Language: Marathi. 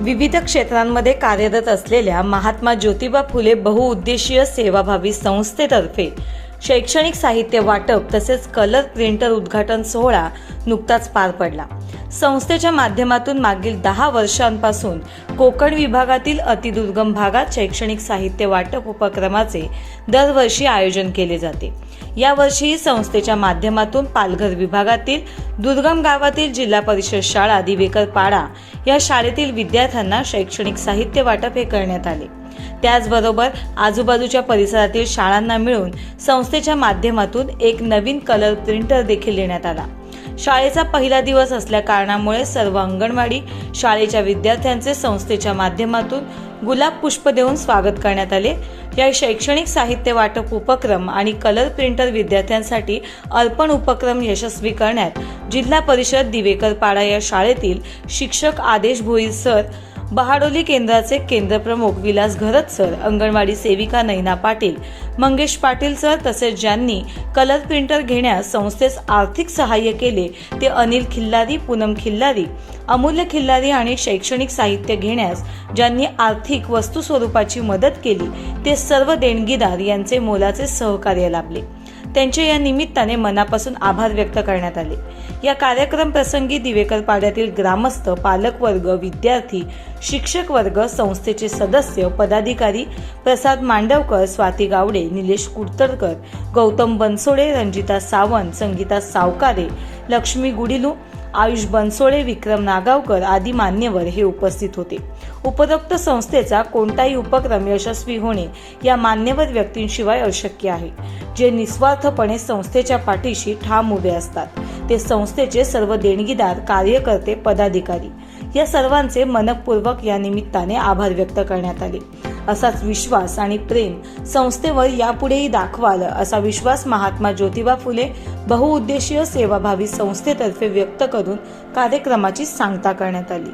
विविध क्षेत्रांमध्ये कार्यरत असलेल्या महात्मा ज्योतिबा फुले बहुउद्देशीय सेवाभावी संस्थेतर्फे शैक्षणिक साहित्य वाटप तसेच कलर प्रिंटर उद्घाटन सोहळा नुकताच पार पडला. संस्थेच्या माध्यमातून मागील दहा वर्षांपासून कोकण विभागातील अतिदुर्गम भागात शैक्षणिक साहित्य वाटप उपक्रमाचे दरवर्षी आयोजन केले जाते. यावर्षीही संस्थेच्या माध्यमातून पालघर विभागातील दुर्गम गावातील जिल्हा परिषद शाळा दिवेकर पाडा या शाळेतील विद्यार्थ्यांना शैक्षणिक साहित्य वाटप हे करण्यात आले. त्याचबरोबर आजूबाजूच्या परिसरातील शाळांना मिळून संस्थेच्या माध्यमातून एक नवीन कलर प्रिंटर देखील देण्यात आला. शाळेचा पहिला दिवस असल्या कारणामुळे सर्व अंगणवाडी शाळेच्या विद्यार्थ्यांचे संस्थेच्या माध्यमातून गुलाब पुष्प देऊन स्वागत करण्यात आले. या शैक्षणिक साहित्य वाटप उपक्रम आणि कलर प्रिंटर विद्यार्थ्यांसाठी अर्पण उपक्रम यशस्वी करण्यात जिल्हा परिषद दिवेकर पाडा या शाळेतील शिक्षक आदेश भोईर सर बहाडोली केंद्राचे केंद्रप्रमुख विलास घरत सर अंगणवाडी सेविका नैना पाटील मंगेश पाटील सर तसेच ज्यांनी कलर प्रिंटर घेण्यास संस्थेस आर्थिक सहाय्य केले ते अनिल खिल्लारी पूनम खिल्लारी अमूल्य खिल्लारी आणि शैक्षणिक साहित्य घेण्यास ज्यांनी आर्थिक वस्तू स्वरूपाची मदत केली ते सर्व देणगीदार यांचे मोलाचे सहकार्य लाभले. त्यांचे या निमित्ताने मनापासून आभार व्यक्त करण्यात आले. या कार्यक्रम प्रसंगी दिवेकर पाड्यातील ग्रामस्थ पालकवर्ग विद्यार्थी शिक्षक वर्ग संस्थेचे सदस्य पदाधिकारी प्रसाद मांडवकर स्वाती गावडे निलेश कुडतरकर गौतम बनसोडे रंजिता सावंत संगीता सावकारे लक्ष्मी गुडिलू आयुष बनसोळे विक्रम नागावकर आदी मान्यवर हे उपस्थित होते. उपरोक्त संस्थेचा कोणताही उपक्रम यशस्वी होणे या मान्यवर व्यक्तींशिवाय अशक्य आहे. जे निस्वार्थपणे संस्थेच्या पाठीशी ठाम उभे असतात ते संस्थेचे सर्व देणगीदार कार्यकर्ते पदाधिकारी. या सर्वांचे मनपूर्वक या निमित्ताने आभार व्यक्त करण्यात आले. असाच विश्वास आणि प्रेम संस्थेवर यापुढेही दाखवाल असा विश्वास महात्मा ज्योतिबा फुले बहुउद्देशीय सेवाभावी संस्थेतर्फे व्यक्त करून कार्यक्रमाची सांगता करण्यात आली.